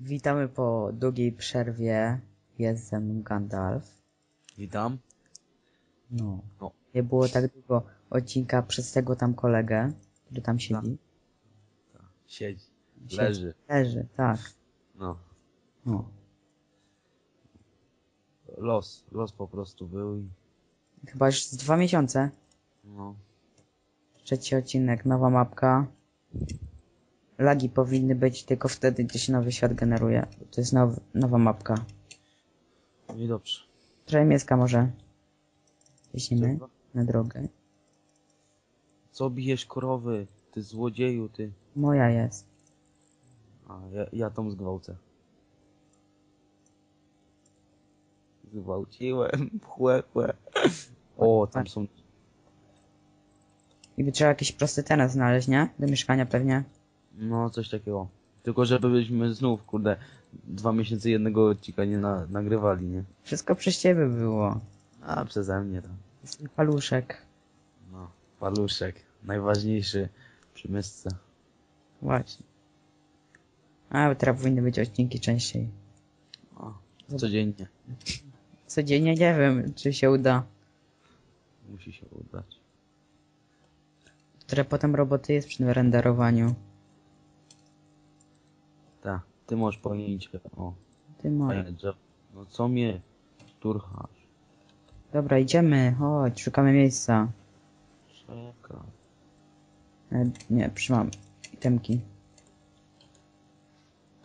Witamy po długiej przerwie. Jest ze mną Gandalf. Witam. No. No. Nie było tak długo odcinka przez tego tam kolegę, który tam siedzi. Siedzi. Siedzi. Leży. Leży, tak. No. No. Los. Los po prostu był i... Chyba już z dwa miesiące. No. Trzeci odcinek, nowa mapka. Lagi powinny być tylko wtedy, gdy się nowy świat generuje. To jest now, nowa mapka. I dobrze. Miejska może. Jeździmy na drogę. Co bijesz korowy? Ty złodzieju, ty. Moja jest. A, ja, ja tą zgwałcę. Zgwałciłem. Chłe, chłe. O, tam są... I by trzeba jakiś prosty teren znaleźć, nie? Do mieszkania pewnie. No, coś takiego. Tylko żebyśmy znów, kurde, dwa miesiące jednego odcinka nie na, nagrywali, nie? Wszystko przez ciebie było. A, przeze mnie tam. Paluszek. No, paluszek. Najważniejszy przy mysce. Właśnie. A, teraz powinny być odcinki częściej. O, codziennie. Codziennie nie wiem, czy się uda. Musi się udać. Które potem roboty jest przy renderowaniu. Tak, ty możesz pojęcie. O, Ty mo. fajne drzewo. No co mnie turchasz? Dobra, idziemy. Chodź, szukamy miejsca. Czeka. E, nie, trzymam itemki.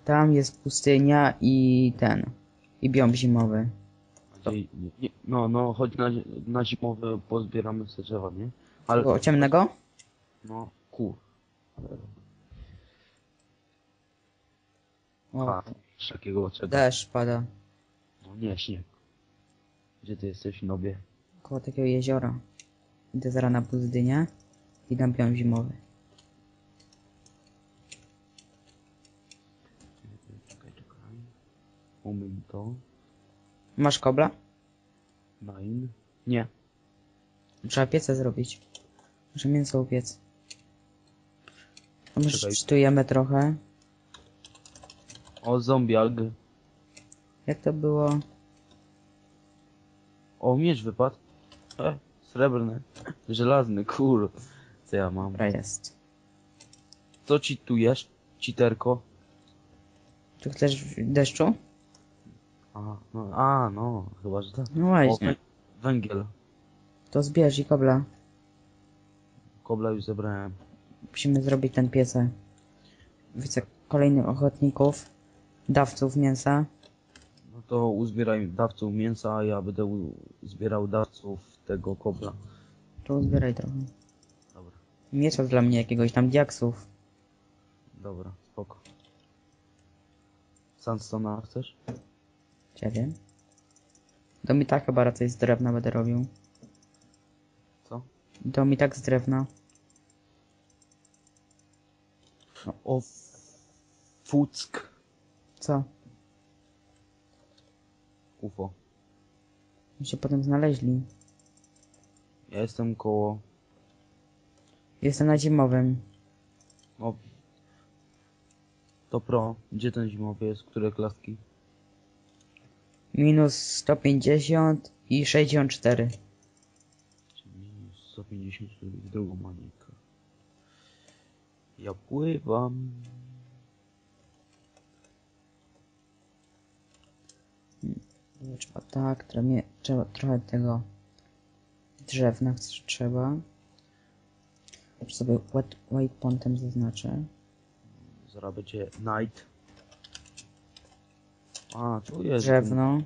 Tam jest pustynia i ten. I biom zimowy. Gdzie, nie, nie, no, no, chodź na, na zimowe pozbieramy sobie drzewa, nie? Ale, O, ciemnego? no, kur. O, takiego czego? deszcz pada. No nie, śnieg. Gdzie ty jesteś, nobie? Koło takiego jeziora. Idę zaraz na pustynię. I na biom zimowy. Czekaj, czekaj. Momento. Masz kobla? Nine. Nie. Trzeba piece zrobić. Muszę mięso upiec. A my Czekaj. sztujemy trochę. O, zombiak. Jak to było? O, miecz wypadł. E, srebrny. Żelazny, kur. Co ja mam? Dobra jest. Co cheatujesz? Cheaterko? Tu chcesz w deszczu? A, no, a, no, chyba, że tak. No O, właśnie. wę- węgiel. To zbierz i kobla. Kobla już zebrałem. Musimy zrobić ten piece. Widzę kolejnych ochotników. Dawców mięsa. No to uzbieraj dawców mięsa, a ja będę zbierał dawców tego kobla. Tu zbieraj trochę. Dobra, Miecza dla mnie jakiegoś tam diaksów. dobra, spoko. Sandstone'a chcesz? Ciebie. Dom i tak chyba raczej z drewna będę robił. Co? Dom i tak z drewna. O, f- fuck. Co? UFO. My się potem znaleźli. Ja jestem koło... Jestem na zimowym. O... To pro. Gdzie ten zimowy jest? Które klaski? Minus 150 i 64. Czyli 150 czyli w drugą manikę. Ja pływam. Trzeba tak, trochę, trzeba, trochę tego drzewna trzeba. Już sobie white, white pontem zaznaczę. Zaraz będzie night. A, tu jest. Drzewno.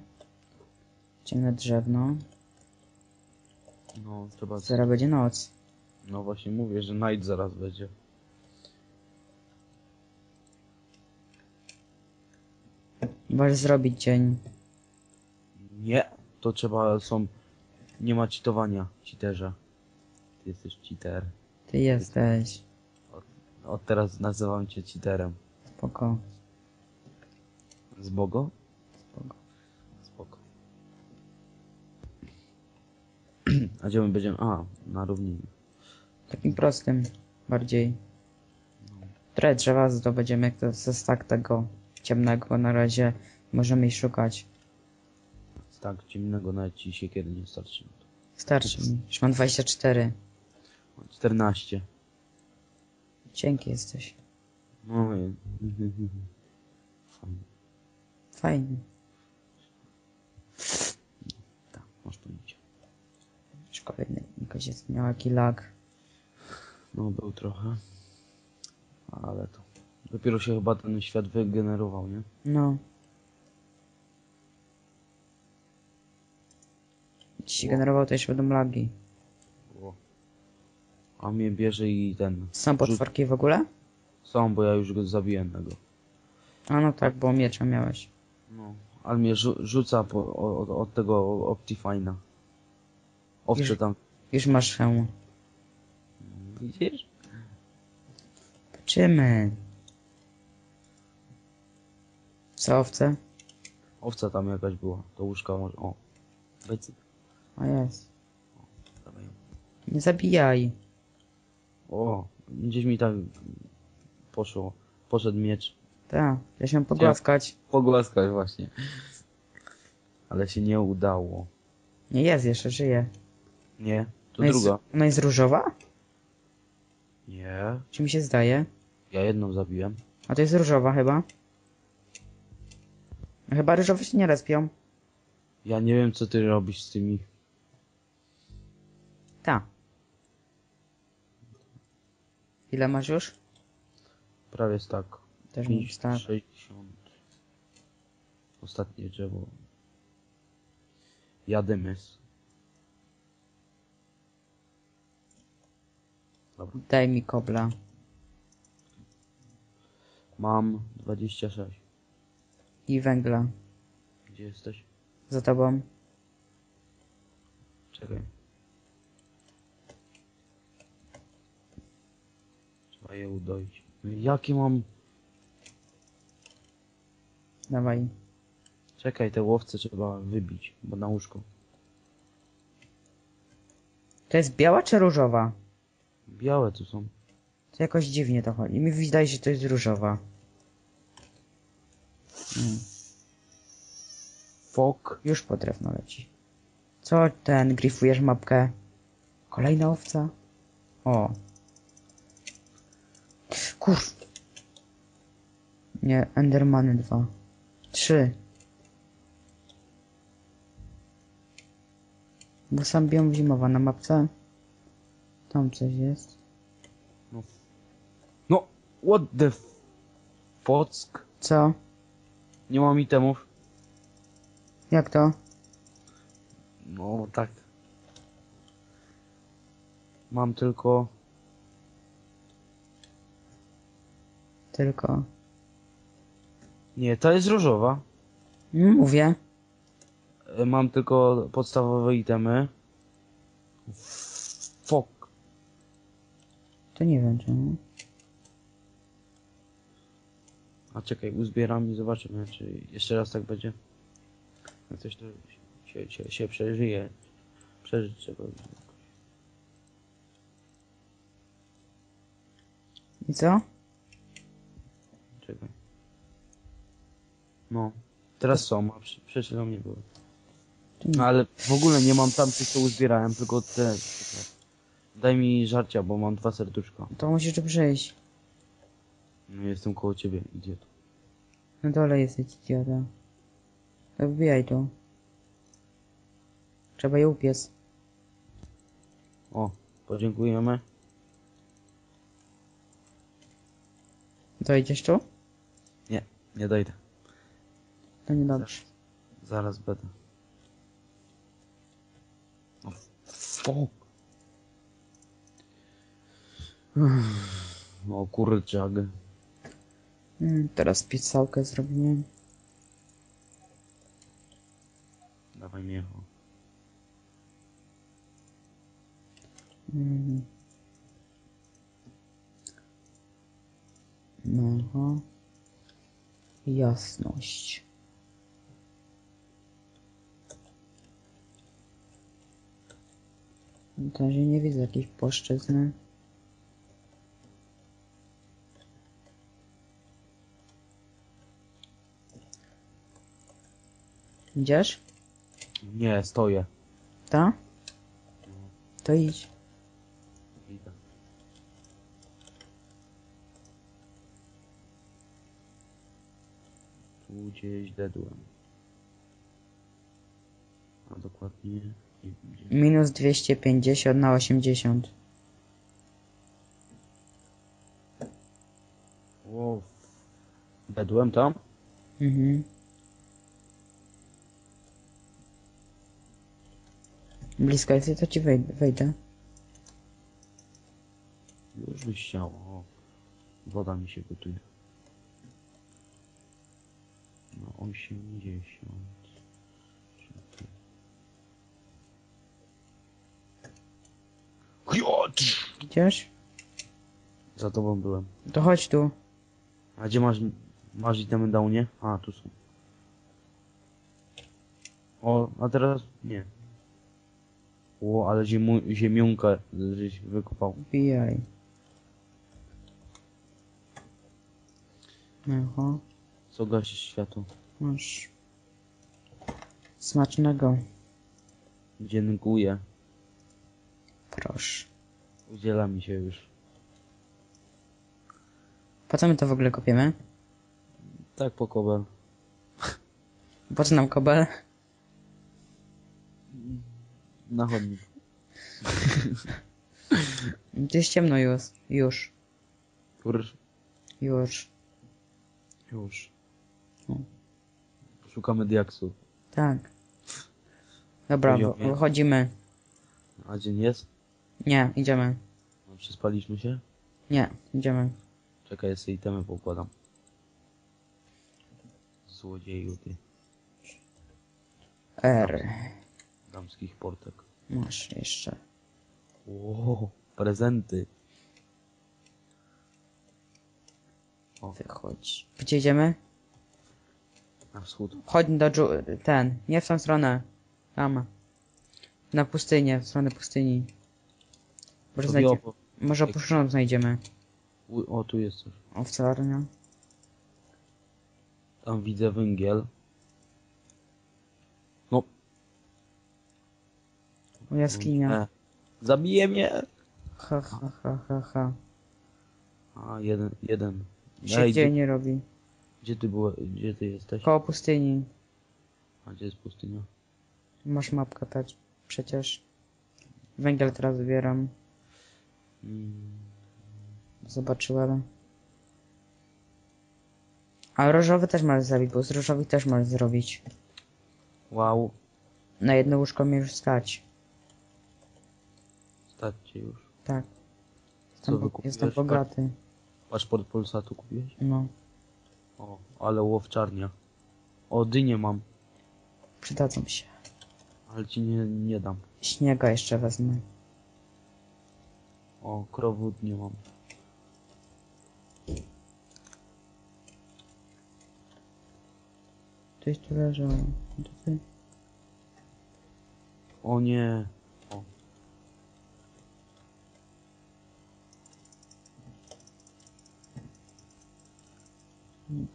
Ciemne drzewno. No, trzeba. Zaraz będzie noc. No właśnie mówię, że night zaraz będzie. Możesz zrobić dzień. Nie, to trzeba są. Nie ma cheatowania, cheaterze. Ty jesteś cheater. Ty jesteś. Od teraz nazywam cię cheaterem. Spoko. Z Bogo? Spoko. Spoko. A gdzie my będziemy? A, na równinie. Takim prostym. Bardziej. Trochę drzewa zdobędziemy jak to ze stack tego ciemnego na razie. Możemy ich szukać. Tak, ciemnego nawet ci się kiedy nie starczy. Starczy mi. Już mam 24. 14. Cienki jesteś. No. Fajnie. Fajny. Tak, masz pojęcie. Szkoda, jakaś jest miała jaki lag. No był trochę. Ale to... Dopiero się chyba ten świat wygenerował, nie? No. Się generował, jeszcze będą lagi. A mnie bierze i ten... Są potworki w ogóle? Są, bo ja już go zabiłem tego. A no tak, bo miecza miałeś. No. Ale mnie rzu rzuca po, od, od tego Optifine'a. Już- tam. Już masz hełm. Widzisz? Patrzymy. Co owce? Owca tam jakaś była. To łóżka może... O. Wejdź. A jest. Nie zabijaj. O. Gdzieś mi tak... Poszło. Poszedł miecz. Tak, ja się pogłaskać. Pogłaskać właśnie. Ale się nie udało. Nie jest, jeszcze żyje. Nie. To Ona jest, druga. ona jest różowa? Nie. Czy mi się zdaje? Ja jedną zabiłem. A to jest różowa chyba? Chyba różowe się nie respią. Ja nie wiem co ty robisz z tymi. Ta. Ile masz już? Prawie tak. Też 5, tak. 60. Ostatnie drzewo. Jadymys. Dobra. Daj mi kobla. Mam 26. I węgla. Gdzie jesteś? Za tobą. Czekaj. Trzeba je udoić. Jakie mam... Dawaj. Czekaj, te łowce trzeba wybić, bo na łóżko. To jest biała czy różowa? Białe tu są. To jakoś dziwnie to chodzi. Mi wydaje się, że to jest różowa. Mm. Fok. Już po drewno leci. Co ten, grifujesz mapkę? Kolejna owca? O. Kur... Nie, Endermany dwa. Trzy. Bo sam biom zimowa na mapce. Tam coś jest. No, what the f... Fock? Co? Nie mam itemów. Jak to? No, tak. Mam tylko... Tylko... Nie, to jest różowa. Mm, Mówię. E, Mam tylko podstawowe itemy. Fok. To nie wiem czemu. A czekaj, uzbieram i zobaczymy, czy jeszcze raz tak będzie. Jak coś to się, się, się przeżyje. Przeżyć trzeba. I co? No. Teraz są, a przed chwilą nie było. To. No ale w ogóle nie mam tamtych, co uzbierałem, tylko te. Daj mi żarcia, bo mam dwa serduszka. To musisz tu przyjść. No jestem koło ciebie, idiot. Na dole jesteś idiota. To wbijaj tu. Trzeba je upiec. O, podziękujemy. Dojdziesz tu? Nie dojdę. To niedobrze. Zaraz będę. O, fuck. O kurczak. Mm, teraz pizzałkę zrobimy. Dawaj miecho. Mm. No jasność. W razie nie widzę jakiejś płaszczyzny. Idziesz? Nie, stoję. Ta? To idź. Tu gdzieś dedłem. A dokładnie... gdzie. Minus 250 na 80. O, dedłem tam? Mhm. Blisko jesteś, to ci wejdę. wejdę. Już byś chciał. O, woda mi się gotuje. 80. Chodź! Idziesz? Za tobą byłem. To chodź tu. A gdzie masz, masz itemy downie? A, tu są. O, a teraz nie. O, ale ziemu, żeś wykopał. Wbijaj. Aha, Co gasi światło? Masz. Smacznego. Dziękuję. Proszę. Udziela mi się już. Po co my to w ogóle kopiemy? Tak po kobel. Po co nam kobel? Na chodnik. To jest ciemno już. Już. Już. Już. Już. O. Szukamy diaksu. Tak. Dobra, Poziomie. wychodzimy. A dzień jest? Nie, idziemy. No, Przespaliśmy się? Nie, idziemy. Czekaj, ja sobie itemy poukładam. Złodzieju ty. R. Damskich portek. Masz jeszcze. Ło, prezenty. Wychodź. Gdzie idziemy? Na wschód. Chodź do dżu... ten. Nie w tą stronę. Tam. Na pustynię, w stronę pustyni. Może, znajdzie... Może opuszczoną znajdziemy. U- O, tu jest coś. Owcarnia. Tam widzę węgiel. No. O, jaskinia. E. Zabije mnie! Ha, ha, ha, ha, ha. A, jeden, jeden. Się Ej, gdzie, nie robi. Gdzie ty byłeś? Gdzie ty jesteś? Koło pustyni. A gdzie jest pustynia? Masz mapkę pać. Przecież. Węgiel teraz zbieram. Mm. Zobaczyłem. A różowy też możesz zrobić, bo z różowych też możesz zrobić. Wow. Na jedno łóżko mi już stać. Stać cię już. Tak. Co Jestem, wykupiłeś? jestem bogaty. Paszport Polsatu kupiłeś? No. O, ale łowczarnia. O, dynię mam. Przydadzą się. Ale ci nie, nie dam. Śniega jeszcze wezmę. O, krowód nie mam. Ktoś tu leżał. To ty? O nie. O.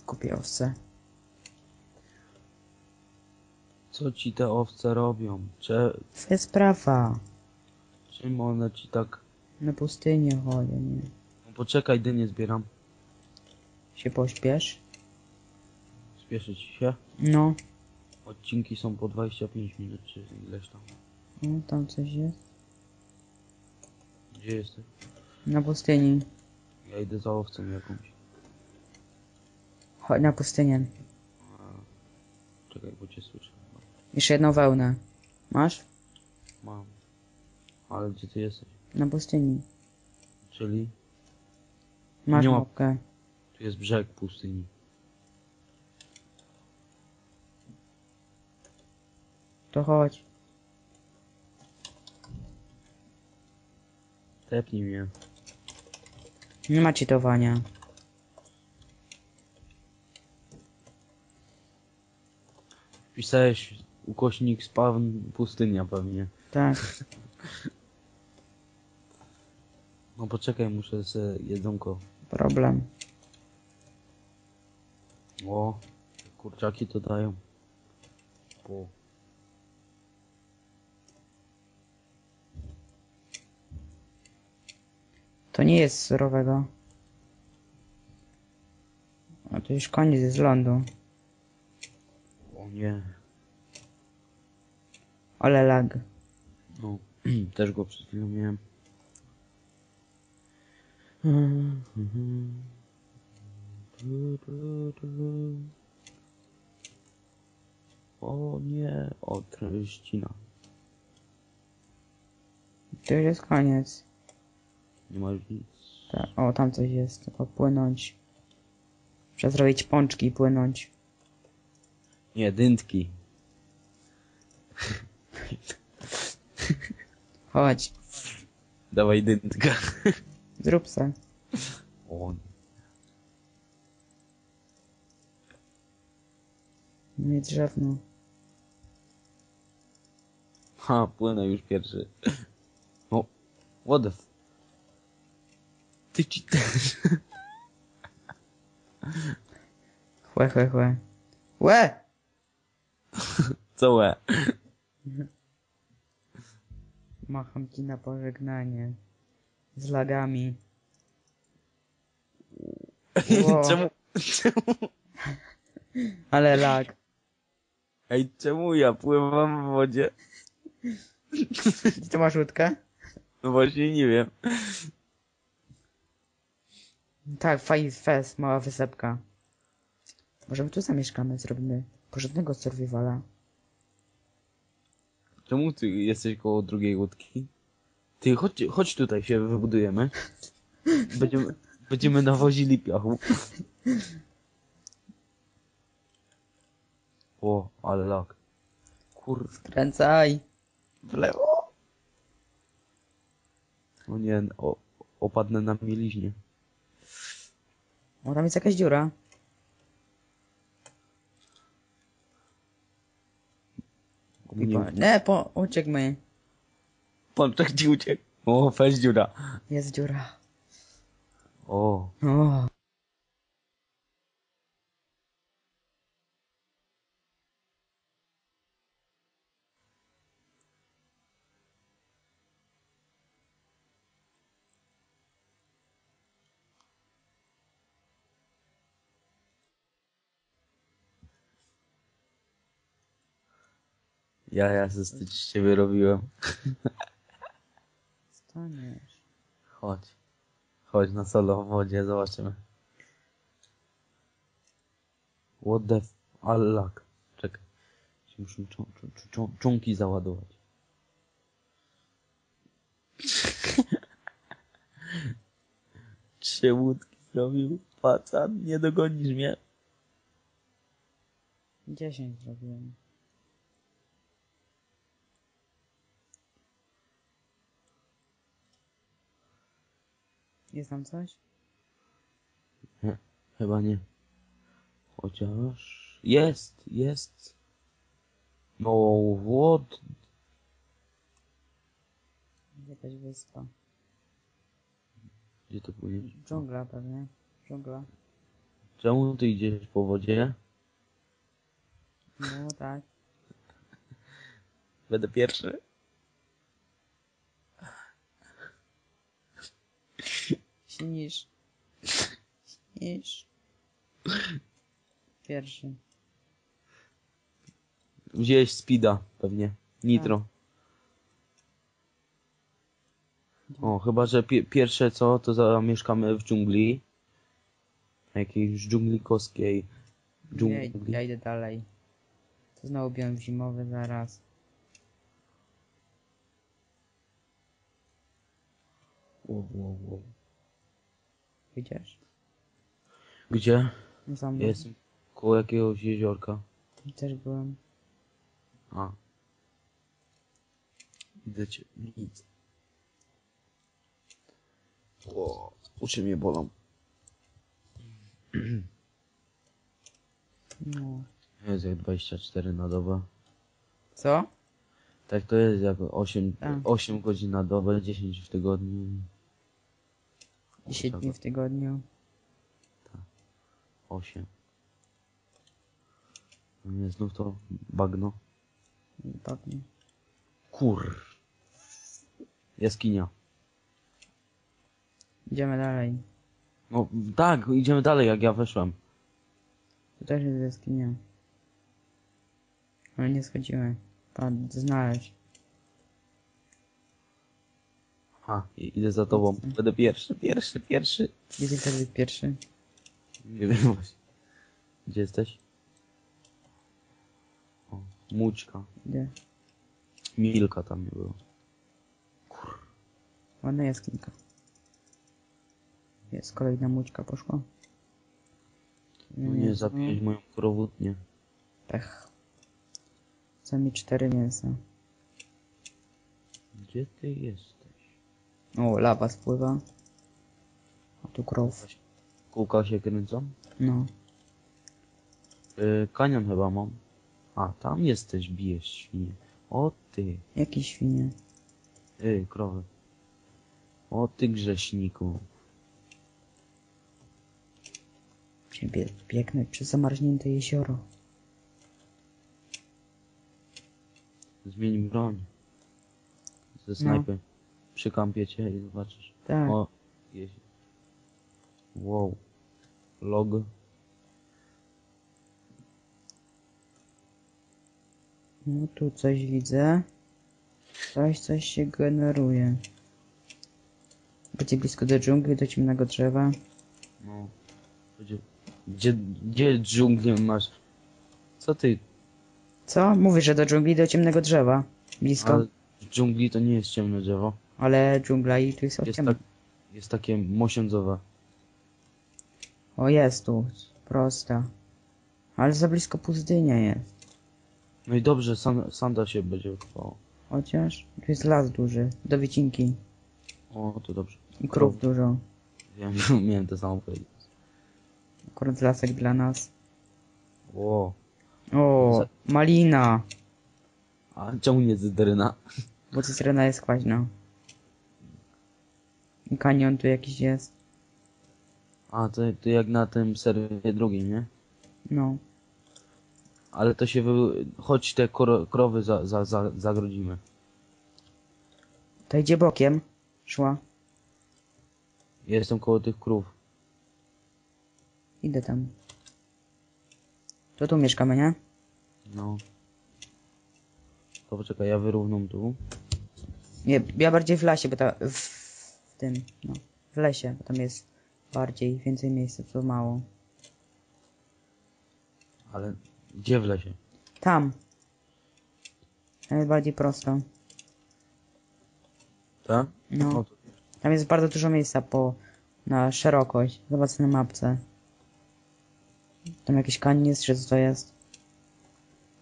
Kupię owce. Co ci te owce robią? Cze, Twoja sprawa. czym one ci tak... Na pustynię chodzę, nie? No poczekaj, dynię zbieram. Się pośpiesz? Spieszy ci się. No. Odcinki są po 25 minut, czy ileś tam. No, tam coś jest. Gdzie jesteś? Na pustyni. Ja idę za owcą jakąś. Chodź na pustynię. Czekaj, bo cię słyszę. Jeszcze jedną wełnę. Masz? Mam. Ale gdzie ty jesteś? Na pustyni. Czyli? Masz Nie mapkę. Tu jest brzeg pustyni. To chodź. Tepnij mnie. Nie ma cheatowania. Wpisałeś ukośnik spawn pustynia pewnie. Tak. No poczekaj, muszę sobie jedzonko. Problem. O, kurczaki to dają. O. To nie jest surowego. A to już koniec jest lądu. O nie. Ale lag. No, też go przed chwilą miałem. O nie, o treścina. To już jest koniec. Nie ma już nic. Ta, o, tam coś jest. Tylko płynąć. Trzeba zrobić pączki i płynąć. Nie, dętki. Chodź, Dawaj dętka. zrób se. O, Nie drzewno. ha, płynę już pierwszy. O, what the f... Ty ci też. Chłe, chłe, chłe. Łe! Całe. Macham ci na pożegnanie. Z lagami. Wow. Czemu, czemu, Ale lag. ej, czemu ja pływam w wodzie? Ty to masz łódkę? No właśnie nie wiem. Tak, fajny fest, mała wysepka. Może my tu zamieszkamy, zrobimy porządnego survivala. Czemu ty jesteś koło drugiej łódki? Ty, chodź, chodź tutaj się wybudujemy. Będziemy, będziemy nawozili piachu. O, ale lak. Kur... Kręcaj! w lewo. O nie, o, opadnę na mieliźnie. O, tam jest jakaś dziura. I Nie, po... Nie, po... uciekmy. Pączek ci uciekł. O, fez dziura. Jest dziura. O, ja, ja se z z ciebie robiłem. Staniesz. Chodź. Chodź na solo w wodzie, zobaczymy. What the f... Ale lak. Czekaj. Muszę czonki załadować. Trzy łódki zrobił. Pacan, nie dogonisz mnie. 10 zrobiłem. Jest tam coś? Chyba nie. Chociaż... Jest, jest. No, what? Jakaś wyspa. Gdzie to płynie? Dżungla pewnie. Dżungla. Czemu ty idziesz po wodzie? No tak. Będę pierwszy. Śnisz. Śnisz. Pierwszy. Wziąłeś speeda pewnie. Nitro. O, chyba, że pie pierwsze co, to zamieszkamy w dżungli. Jakiejś dżungli koskiej. Ja, Dżungli. ja idę dalej. To znowu biom zimowy zaraz. Wow, wow, wow. Idziesz? Gdzie? Za mną. Jestem koło jakiegoś jeziorka. Też byłem. A. Widzę cię. Nic. O, uszy mnie bolą. No. Jest jak 24 na dobę. Co? Tak to jest jak 8, Tak. 8 godzin na dobę, 10 w tygodniu. 10 dni w tygodniu. 8. No nie, znów to bagno. Wypadnie. Kur. Jaskinia. Idziemy dalej. No tak, idziemy dalej jak ja weszłem. Tu też jest jaskinia. Ale nie schodzimy. Pan znaleźć. Ha, i- idę za tobą. Będę pierwszy, pierwszy, pierwszy. Gdzie chcesz być pierwszy? Nie wiem właśnie. Gdzie jesteś? O, Mućka. Gdzie? Milka tam nie było. Ładna jaskinka. Jest kolejna mućka poszła. No nie, zabiłeś moją krowutnię. Pech. Co mi cztery mięsa. Gdzie ty jesteś? O, lawa spływa. A tu krow. Kółka się kręcą? No. Yy, kanion chyba mam. A, tam jesteś, bijesz świnie. O ty. Jakie świnie. Yy, krowy. O ty grześniku. Ciebie biegnę przez zamarznięte jezioro. Zmień broń. Ze snajpy. Przykampię cię i zobaczysz. Tak. O, jest. Wow. Log. No tu coś widzę. Coś, coś się generuje. Będzie blisko do dżungli, do ciemnego drzewa. No. Gdzie, gdzie, gdzie dżunglię masz? Co ty? Co? Mówisz, że do dżungli, do ciemnego drzewa. Blisko. Ale w dżungli to nie jest ciemne drzewo. Ale dżungla i tu jest Jest, ciemno. tak, jest takie mosiądzowe. O, jest tu. Prosta. Ale za blisko pustynia jest. No i dobrze, san, sanda się będzie chowało. Chociaż tu jest las duży. Do wycinki. O, to dobrze. I krów dużo. Wiem, miałem to samo powiedzieć. Akurat lasek dla nas. Ło. O, malina. A czemu nie cytryna? Bo cytryna jest kwaśna. Kanion tu jakiś jest. A, to, to jak na tym serwie drugim, nie? No. Ale to się wy... Choć te kro, krowy za, za, za, zagrodzimy. To idzie bokiem. Szła. Jestem koło tych krów. Idę tam. To tu mieszkamy, nie? No. To poczekaj, ja wyrównam tu. Nie, ja bardziej w lasie, bo ta... W tym, no. W lesie, bo tam jest bardziej, więcej miejsca, co mało. Ale gdzie w lesie? Tam. Tam jest bardziej prosto. Tak? No. Tam jest bardzo dużo miejsca po... na szerokość. Zobacz na mapce. Tam jakiś kanin jest, czy co to jest?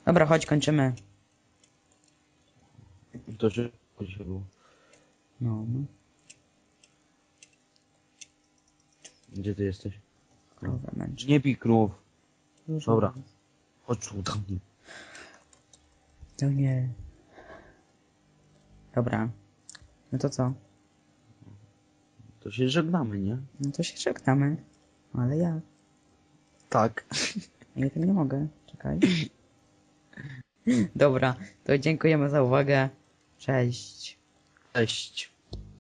Dobra, chodź, kończymy. To się było. No, no. Gdzie ty jesteś? Krowę męczy. Nie pij krów. Dużo Dobra. Chodź tu do mnie. To nie. Dobra. No to co? To się żegnamy, nie? No to się żegnamy. Ale ja. Tak. Ja tym nie mogę. Czekaj. Dobra, to dziękujemy za uwagę. Cześć. Cześć.